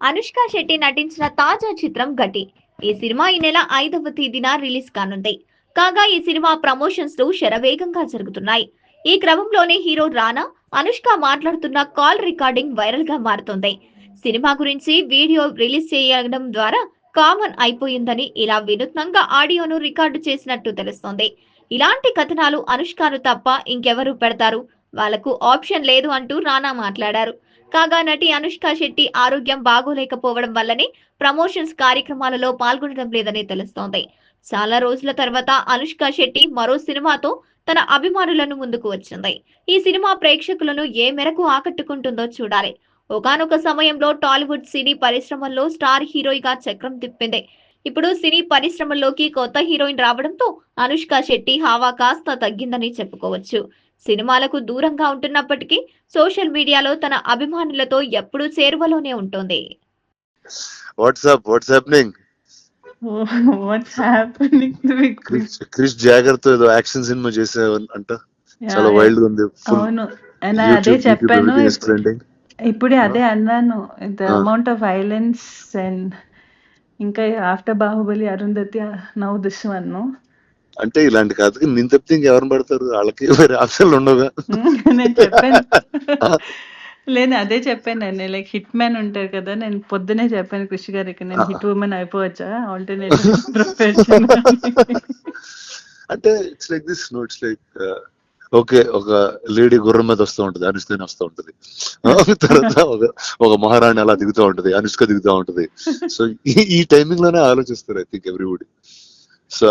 అనుష్క శెట్టి నటించిన తాజా చిత్రం గటి ఈ సినిమా ఈ నెల ఐదవ తేదీన రిలీజ్ కానుంది. కాగా ఈ సినిమా ప్రమోషన్స్లు శరవేగంగా జరుగుతున్నాయి. ఈ క్రమంలోనే హీరో రానా అనుష్క మాట్లాడుతున్న కాల్ రికార్డింగ్ వైరల్గా మారుతోంది. సినిమా గురించి వీడియో రిలీజ్ చేయడం ద్వారా కామన్ అయిపోయిందని ఇలా వినూత్నంగా ఆడియోను రికార్డు చేసినట్టు తెలుస్తోంది. ఇలాంటి కథనాలు అనుష్కను తప్ప ఇంకెవరు పెడతారు? వాళ్ళకు ఆప్షన్ లేదు అంటూ రానా మాట్లాడారు. కాగా నటి అనుష్క శెట్టి ఆరోగ్యం బాగోలేకపోవడం వల్లనే ప్రమోషన్స్ కార్యక్రమాలలో పాల్గొనడం లేదని తెలుస్తోంది. చాలా రోజుల తర్వాత అనుష్క శెట్టి మరో సినిమాతో తన అభిమానులను ముందుకు వచ్చింది. ఈ సినిమా ప్రేక్షకులను ఏ మేరకు ఆకట్టుకుంటుందో చూడాలి. ఒకానొక సమయంలో టాలీవుడ్ సినీ పరిశ్రమల్లో స్టార్ హీరోయిగా చక్రం తిప్పింది. ఇప్పుడు సినీ పరిశ్రమల్లోకి కొత్త హీరోయిన్ రావడంతో అనుష్క శెట్టి హావా కాస్త తగ్గిందని చెప్పుకోవచ్చు. సినిమాలకు దూరంగా ఉంటున్నప్పటికీ సోషల్ మీడియాలో తన అభిమానులతో ఎప్పుడూ చేరువలోనే ఉంటుంది. WhatsApp what's happening what's happening Krish Krish జాగర్తో ఏదో యాక్షన్ సినిమా చేసే అంట. చాలా వైల్డ్ ఉంది. అవును. అదే చెప్పాను. ఇప్పుడే అదే అన్నాను. The. Amount of violence and ఇంకా after Baahubali Arundhati now this one అంటే ఇలాంటి కథకి నేను తప్పితే ఇంకెవరిని పడతారు? వాళ్ళకి వేరే ఆప్షన్లు ఉండవుగా. నేను చెప్పాను. లేదు అదే చెప్పాను నేను. లైక్ హిట్ మ్యాన్ ఉంటారు కదా నేను పొద్దునే చెప్పాను కృషి గారికి. నేను హిట్ ఉమెన్ అయిపోవచ్చా? ఆల్టర్నేట్ ప్రొఫెషన్ అంటే it's like this no it's like okay ఒక లేడీ గుర్రం మీద వస్తూ ఉంటది అనుష్కని వస్తూ ఉంటది. తర్వాత ఒక ఒక మహారాణి అలా దిగుతూ ఉంటది అనుష్క దిగుతూ ఉంటది. సో ఈ టైమింగ్లోనే ఆలోచిస్తారు I think everybody so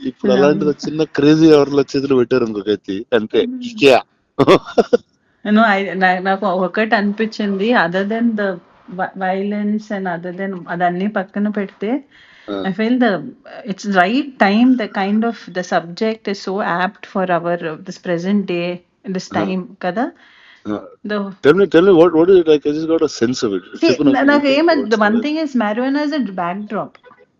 ఇప్పుడు అలాంటిది చిన్న క్రేజీ ఎవరిలో చేతులు పెట్టారు ఇంకొకైతే అంతే ఇకే నేను నాకు ఒకటి అనిపించింది. Other than the violence and other than అదన్నీ పక్కన పెడితే I feel the it's right time the kind of the subject is so apt for our this present day this time కదా? నాకు ఏమంది one thing is marijuana is backdrop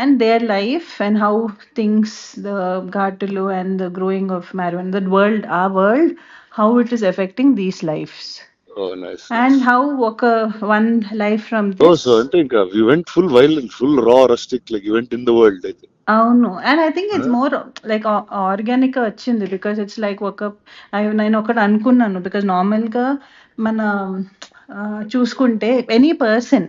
And their life and how things the Gatulu and the growing of marijuana, the world, our world, how it is affecting these lives. Oh, nice. And nice. how ఒక one life from this. Oh, so అంటే ఇంకా we went full violent, full raw, rustic, like you went in the world. అయితే. అవును and I think it's more like organic వచ్చింది because it's like ఒక I- నేను ఒకటి అనుకున్నాను బికాస్ నార్మల్గా మన చూసుకుంటే any person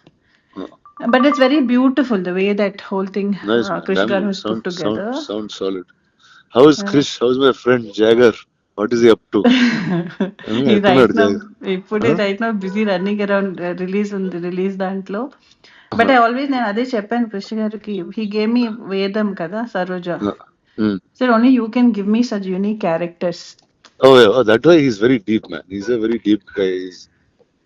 but it's very beautiful the way that whole thing nice. uh, man. Krish Damn, Garu has sound, put together Sound, sound solid. How is Krish? How's my friend Jagger? What is he up to? ఈ ఎక్కడ right now జరుగుతుంది? ఇప్పుడే right now busy running around release ఉంది release దాంట్లో but I always నేను అదే చెప్పాను కృష్ణ గారికి హీ గేమ్ మీ వేదం కదా Saroja Mm. Sir only you can give me such unique characters Oh, yeah. Oh, that why he's very deep, man. He's a very deep guy. He's,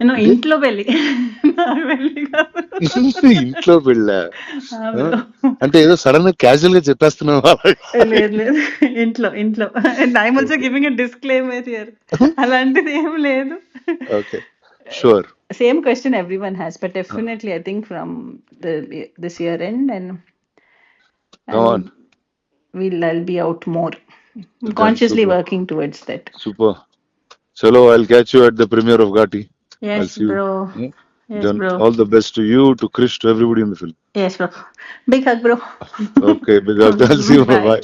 నేను ఇంట్లో పెళ్ళి. ఇంట్లో పెళ్ళ. అంటే ఏదో సడన్ క్యాజువల్గా చెప్పేస్తున్నావు లేదు లేదు. ఇంట్లో ఇంట్లో I'm also giving disclaimer here అలాంటిది ఏం లేదు. Okay sure same question everyone has but definitely I think from this year end and I'll be out more. Consciously super. working towards that. Super చలో I'll catch you at the premiere of Ghaati Yes, you. bro. Hmm? Yes, bro. all the best to you, to Chris, to everybody in the film. Yes, bro. Big hug, bro. Okay, big hug. I'll see you. Bye. Bye.